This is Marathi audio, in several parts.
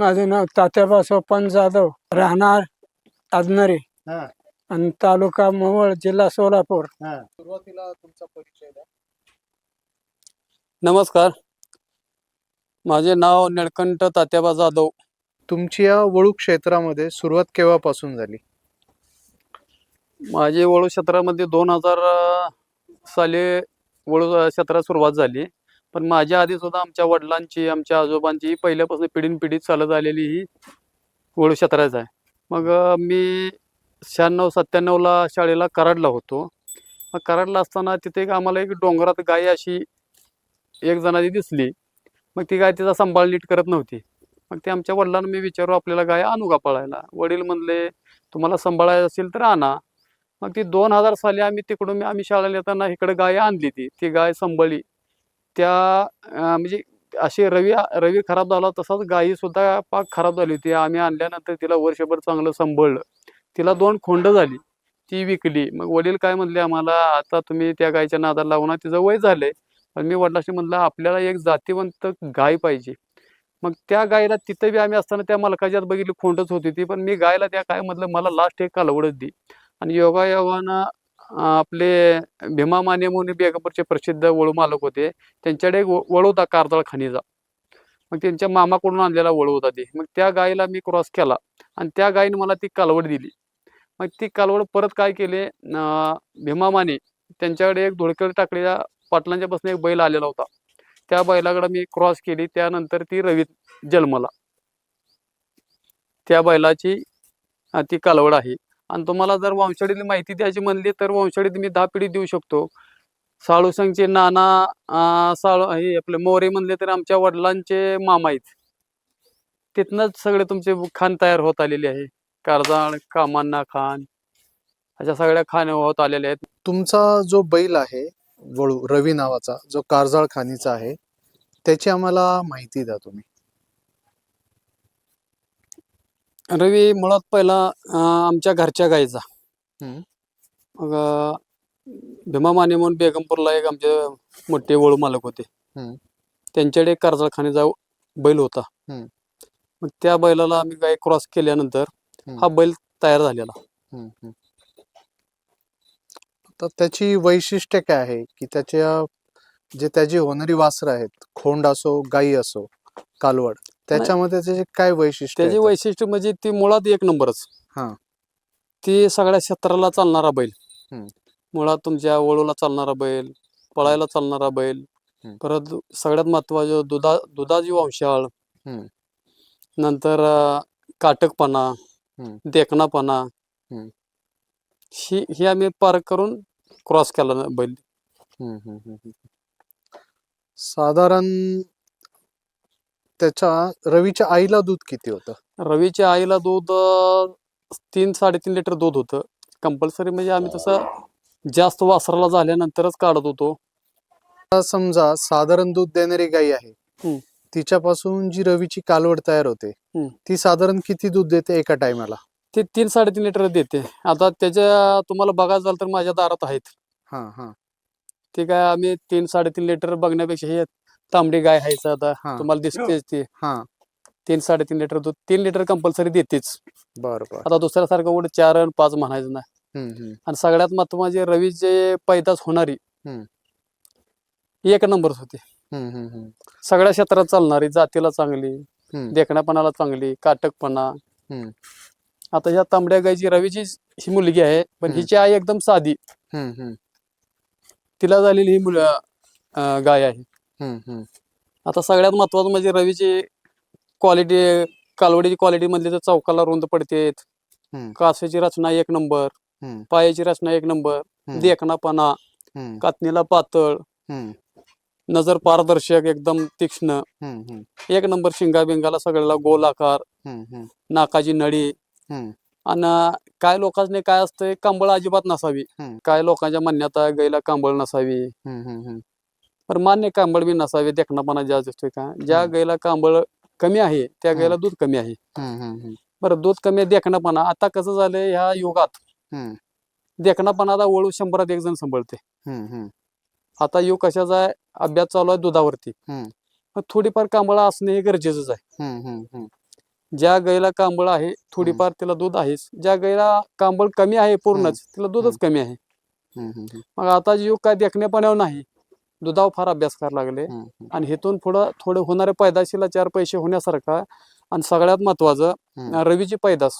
माझं नाव तात्याबा सोपन जाधव राहणार आदनरे. हा. आणि तालुका मोहोळ जिल्हा सोलापूर. हा. सुरुवातीला तुमचा परिचय द्या. नमस्कार. माझे नाव निळकंठ तात्याबा जाधव. तुमची या वळू क्षेत्रामध्ये सुरुवात केव्हापासून झाली? माझे वळू क्षेत्रामध्ये दोन हजार साली वळू क्षेत्रात सुरुवात झाली. पण माझ्या आधी सुद्धा आमच्या वडिलांची आमच्या आजोबांची पहिल्यापासून पिढीन पिढी चालत आलेली ही ओळू क्षेत्राच आहे. मग मी शहाण्णव सत्त्याण्णवला शाळेला कराडला होतो. मग कराडला असताना तिथे एक आम्हाला एक डोंगरात गाय अशी एक जणाची दिसली. मग ती गाय तिचा सांभाळ नीट करत नव्हती. मग ते आमच्या वडिलांना मी विचारू आपल्याला गाय आणू का पळायला? वडील म्हणले तुम्हाला सांभाळायचं असेल तर आणा. मग ती दोन हजार साली आम्ही तिकडून आम्ही शाळेला येताना इकडे गाय आणली ती. ती गाय सांभाळली. त्या म्हणजे अशी रवी रवी खराब झाला तसाच गायी सुद्धा पाक खराब झाली होती. आम्ही आणल्यानंतर तिला वर्षभर चांगलं सांभाळलं. तिला दोन खोंड झाली. ती विकली. मग वडील काय म्हणले आम्हाला आता तुम्ही त्या गायीच्या नादाला लावून तिचं वय झालंय. पण मी वडिलाशी म्हणलं आपल्याला एक जातीवंत गाय पाहिजे. मग त्या गायला तिथं बी आम्ही असताना त्या मलकाच्यात बघितली खोंडच होती ती. पण मी गायला त्या काय म्हटलं मला लास्ट एक कालवडच दी. आणि योगायोगानं आपले भीमा माने म्हणून बेगापूरचे प्रसिद्ध वळू मालक होते. त्यांच्याकडे एक वळू होता कारदळ खाणीचा मग त्यांच्या मामाकडून आणलेला वळू होता ते. मग त्या गायीला मी क्रॉस केला आणि त्या गायीने मला ती कालवड दिली. मग ती कालवड परत काय केले? अं, भीमा माने त्यांच्याकडे एक धुळकड टाकलेल्या पाटलांच्या पासून एक बैल आलेला होता. त्या बैलाकडे मी क्रॉस केली. त्यानंतर ती रवीत जन्मला. त्या बैलाची ती कालवड आहे. आणि तुम्हाला जर वंशाळीतली माहिती द्यायची म्हणली तर वंशाळीत मी दहा पिढी देऊ शकतो. साळुसंगचे नाना साळू हे आपले मोरे म्हणले तर आमच्या वडिलांचे मामा आहेत. तिथनंच सगळे तुमचे खान तयार होत आलेले आहे. कारजाळ कामांना खान अशा सगळ्या खान होत आलेल्या आहेत. तुमचा जो बैल आहे वळू रवी नावाचा जो कारजाळ खाणीचा आहे त्याची आम्हाला माहिती द्या तुम्ही. रवी मुळात पहिला आमच्या घरच्या गायचा. मग भीमा माने म्हणून बेगमपूरला एक आमचे मोठे वळू मालक होते. त्यांच्याकडे कारजाळखानीचा बैल होता. मग त्या बैलाला आम्ही गाय क्रॉस केल्यानंतर. हा बैल तयार झालेला. तर त्याची वैशिष्ट्य काय आहे की त्याच्या जे त्याची होणारी वासरं आहेत खोंड असो गाई असो कालवड त्याच्यामध्ये त्याचे काय वैशिष्ट्य त्याचे? वैशिष्ट्य म्हणजे ती मुळात एक नंबरच हा. ती सगळ्या क्षेत्राला चालणारा बैल. मुळात तुमच्या वळूला चालणारा बैल पळायला चालणारा बैल. परत सगळ्यात महत्वाचं दुधा दुधाची वंशाळ. नंतर काटकपणा. देखणापणा. ही ही आम्ही पार करून क्रॉस केला बैल. साधारण त्याच्या रवीच्या आईला दूध किती होतं? रवीच्या आईला दूध तीन साडेतीन लिटर दूध होतं. कंपल्सरी म्हणजे आम्ही तसं जास्त वासराला झाल्यानंतरच काढत होतो. आता समजा साधारण दूध देणारी गाई आहे. हम्म. तिच्यापासून जी रवीची कालवड तयार होते हम्म. ती साधारण किती दूध देते एका टायमाला? ते तीन साडेतीन लिटर देते. आता त्याच्या तुम्हाला बघायचं झालं तर माझ्या दारात आहेत. हा हा. ते काय आम्ही तीन साडेतीन लिटर बघण्यापेक्षा हे तांबडी गाय आहेच आता. हा. तुम्हाला दिसतेच ती. हा. तीन साडेतीन लिटर दूध तीन लिटर कंपल्सरी देतेच. बर बर. आता दुसऱ्यासारखं उलट चार आणि पाच म्हणायचं नाही. हम्म, हम्म, आणि सगळ्यात महत्त्वाचे रवीचे पैदास होणारी हम्म. एक नंबरच होते. हम्म, हम्म, हम्म, सगळ्या क्षेत्रात चालणारी जातीला चांगली हम्म. देखण्यापणाला चांगली काटकपणा. हम्म. आता ह्या तांबड्या गायची रवीची ही मुलगी आहे पण हम्म. हिची आई एकदम साधी. हम्म, हम्म, तिला झालेली ही मुल अं, गाय आहे. आता सगळ्यात महत्वाचं म्हणजे रवीची क्वालिटी कालवडीची क्वालिटी मधली तर चौकाला रुंद पडते. कासाची रचना एक नंबर. पायाची रचना एक नंबर. देखणापणा. कातणीला पातळ. नजर पारदर्शक एकदम तीक्ष्ण. एक नंबर शिंगा बिंगाला सगळ्याला गोल आकार. नाकाची नळी. आणि काय लोकांनी काय असतंय? कांबळ अजिबात नसावी. काय लोकांच्या म्हणण्यात गाईला कांबळ नसावी. पण मान्य कांबळ बी नसावी देखणापणा जास्त दिसतोय का? ज्या. गाईला कांबळ कमी आहे त्या गाईला दूध कमी आहे. बरं दूध कमी आहे देखणापणा. आता कसं झालंय ह्या युगात हम्म. देखणापणा आता वळू शंभरात एक जण सांभाळते. आता युग कशाचा आहे? अभ्यास चालू आहे दुधावरती. थोडीफार कांबळा असणे हे गरजेचंच आहे. ज्या गाईला कांबळ आहे थोडीफार तिला दूध आहेच. ज्या गाईला कांबळ कमी आहे पूर्णच तिला दूधच कमी आहे. मग आता युग काय देखण्यापणावर नाही दुधावर फार अभ्यास करायला लागले. आणि हेतून पुढं थोडे होणाऱ्या पैदाशीला चार पैसे होण्यासारखा आणि सगळ्यात महत्वाचं रवीची पैदास.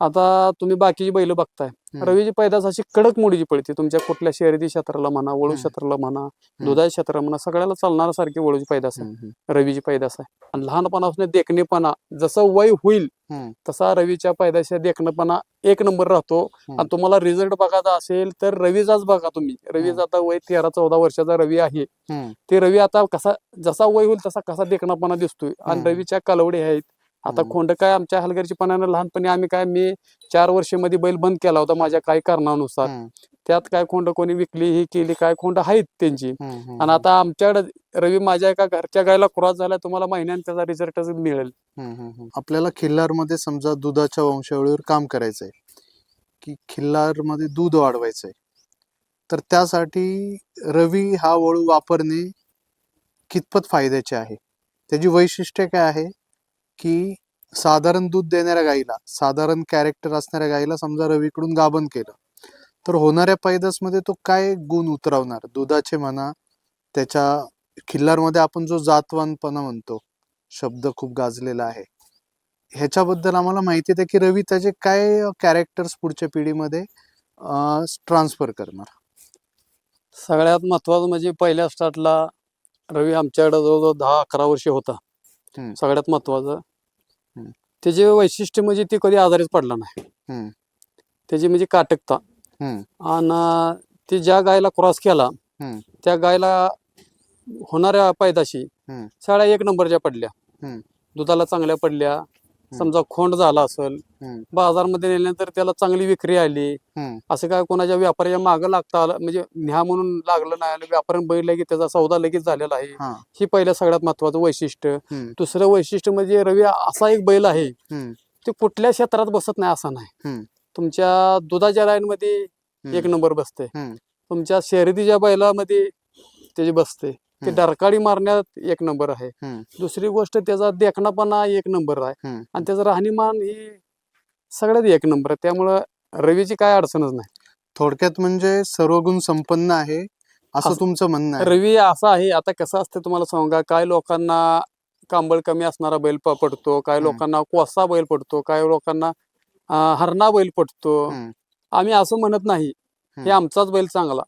आता तुम्ही बाकीची बैल बघताय. रवीची पैदास अशी कडक मोडीची पडते तुमच्या कुठल्या शर्यती क्षेत्राला म्हणा वळू. क्षेत्राला म्हणा दुधाच्या क्षेत्राला म्हणा सगळ्याला चालणारा सारखी वळूची पैदास आहे रवीची पैदास आहे आणि लहानपणापासून देखणेपणा जसं वय होईल. तसा रवीच्या पैदाशा देखणेपणा एक नंबर राहतो. आणि तुम्हाला रिझल्ट बघायचा असेल तर रवीचाच बघा तुम्ही. रवीचा आता वय तेरा चौदा वर्षाचा रवी आहे. ते रवी आता कसा जसा वय होईल तसा कसा देखणापणा दिसतोय. आणि. रवीच्या कालवडी आहेत. आता. खोंड काय आमच्या हलगर्जी पणानं लहानपणी आम्ही काय मी चार वर्षामध्ये बैल बंद केला होता माझ्या काही कारणानुसार. त्यात काय खोंड कोणी विकली ही केली काय खोंड आहेत त्यांची. आणि आता आमच्याकडे रवी माझ्या एका घरच्या गायला क्रॉस झाला तुम्हाला महिन्यात त्याचा रिझल्टच मिळेल. आपल्याला खिल्लारमध्ये आपल्याला खिल्लारमध्ये समजा दुधाच्या वंशावळीवर काम करायचंय की खिल्लारमध्ये दूध वाढवायचंय तर त्यासाठी रवी हा वळू वापरणे कितपत फायद्याचे आहे? त्याची वैशिष्ट्य काय आहे? की साधारण दूध देणाऱ्या गाईला साधारण कॅरेक्टर असणाऱ्या गाईला समजा रवीकडून गाभण केलं तर होणाऱ्या पैदासमध्ये तो काय गुण उतरवणार? दुधाचे म्हणा त्याच्या खिल्लारमध्ये आपण जो जातवानपणा म्हणतो शब्द खूप गाजलेला आहे ह्याच्याबद्दल आम्हाला माहिती आहे की रवी त्याचे काय कॅरेक्टर्स पुढच्या पिढीमध्ये ट्रान्सफर करणार सगळ्यात महत्वाचं म्हणजे पहिल्या स्टार्टला रवी आमच्याकडे जवळजवळ दहा अकरा वर्षे होता. सगळ्यात महत्वाचं. त्याचे वैशिष्ट्य म्हणजे ते कधी आजारीच पडला नाही. त्याची म्हणजे काटकता. आणि ते ज्या गायला क्रॉस केला. त्या गायला होणाऱ्या पैदाशी हम्म. सगळ्या एक नंबरच्या पडल्या हम्म. दुधाला चांगल्या पडल्या समजा खोंड झाला असेल हम्म. बाजारमध्ये नेल्यानंतर त्याला चांगली विक्री आली हम्म. असं काय कोणाच्या व्यापाऱ्याच्या मागं लागता आलं म्हणजे न्या म्हणून लागलं नाही आलं व्यापाऱ्यानं बघितलं की त्याचा सौदा लगेच झालेला आहे हा. ही पहिलं सगळ्यात महत्वाचं वैशिष्ट्य हम्म. दुसरं वैशिष्ट्य म्हणजे रवी असा एक बैल आहे हम्म. ते कुठल्या क्षेत्रात बसत नाही असा नाही. तुमच्या दुधाच्या लाईन मध्ये एक हम्म. नंबर बसते हम्म. तुमच्या शर्यतीच्या बैलामध्ये त्याची बसते ते. डरकाळी मारण्यात एक नंबर आहे. दुसरी गोष्ट त्याचा देखणापणा एक नंबर आहे. आणि त्याचं राहणीमान ही सगळ्यात एक नंबर आहे त्यामुळं रवीची काय अडचणच नाही थोडक्यात म्हणजे सर्वगुण संपन्न आहे असं तुमचं म्हणणं आहे रवी असा आहे आता कसं असतं तुम्हाला सांगा काय लोकांना कांबळ कमी असणारा बैल पडतो काय. लोकांना कोसा बैल पडतो काय लोकांना हरणा बैल पडतो. आम्ही असं म्हणत नाही हे. आमचाच बैल चांगला.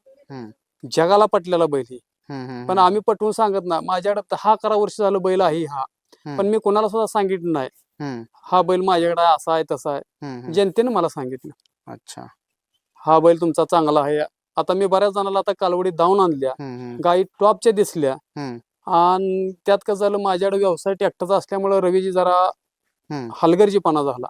जगाला पटलेला बैल ही पण आम्ही पटवून सांगत ना माझ्याकडे दहा अकरा वर्ष झालं बैल आहे हा. पण मी कोणाला सुद्धा सांगितलं नाही. हा बैल माझ्याकडे असा आहे तसा आहे. जनतेने मला सांगितलं अच्छा हा बैल तुमचा चांगला आहे आता मी बऱ्याच जणाला आता कालवडी धावून आणल्या गाई टॉपच्या दिसल्या. आणि त्यात कसं झालं माझ्याकडे व्यवसाय ट्रॅक्टरचा असल्यामुळे रवीजी जरा. हलगर्जीपणा झाला.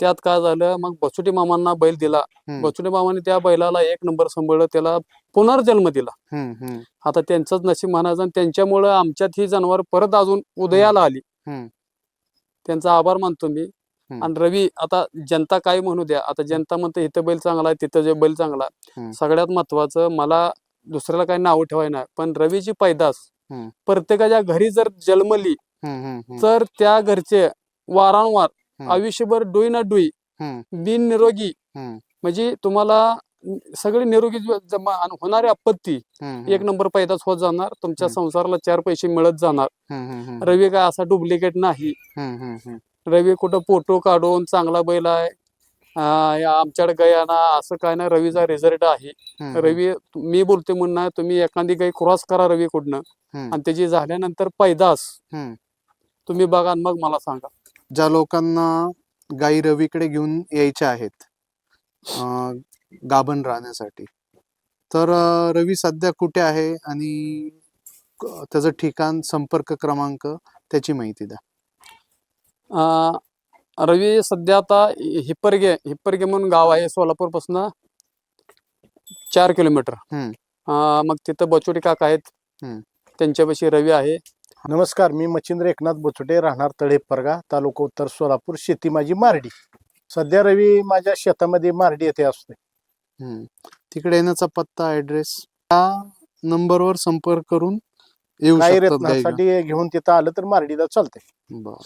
त्यात काय झालं मग बचुटी मामांना बैल दिला. बचुटी मामाने त्या बैलाला एक नंबर सांभाळलं त्याला पुनर्जन्म दिला आता त्यांचंच नशीब म्हणायचं त्यांच्यामुळं आमच्यात ही जनावर परत अजून उदयाला आली. त्यांचा आभार मानतो मी. आणि रवी आता जनता काय म्हणू द्या आता जनता म्हणते इथं बैल चांगला आहे तिथं जे बैल चांगला. सगळ्यात महत्वाचं मला दुसऱ्याला काही नाव ठेवाय नाही पण रवीची पैदास. प्रत्येकाच्या घरी जर जन्मली तर त्या घरचे वारंवार. आयुष्यभर डुई ना डुई. बिन निरोगी. म्हणजे तुम्हाला सगळे निरोगी होणारी आपत्ती एक नंबर पैदाच होत जाणार. तुमच्या. संसाराला चार पैसे मिळत जाणार. रवी काय असा डुप्लिकेट नाही. रवी कुठं फोटो काढून चांगला बैल आहे. आमच्याकडे गया ना असं काय नाही रवीचा रिझल्ट आहे. रवी मी बोलते म्हणून नाही तुम्ही एखादी गाई क्रॉस करा रवी कुठनं. आणि त्याची झाल्यानंतर पैदास. तुम्ही बघा मग मला सांगा. ज्या लोकांना गाई रवीकडे घेऊन यायच्या आहेत गाभण राहण्यासाठी. तर रवी सध्या कुठे आहे आणि त्याचं ठिकाण संपर्क क्रमांक त्याची माहिती द्या. रवी सध्या आता हिप्परगे हिप्परगे म्हणून गाव आहे सोलापूरपासून चार किलोमीटर. मग तिथं बचोटी काका आहेत. त्यांच्यापाशी रवी आहे. नमस्कार मी मच्छिंद्र एकनाथ बोचुटे राहणार तळेपरगा तालुका उत्तर सोलापूर शेती माझी मारडी सध्या रवी माझ्या शेतामध्ये मारडी येथे असते. तिकडे येण्याचा पत्ता ऍड्रेस त्या नंबरवर संपर्क करून येऊ शकतात रत्नासाठी घेऊन तिथं आलं तर मारडीला चालते बरं.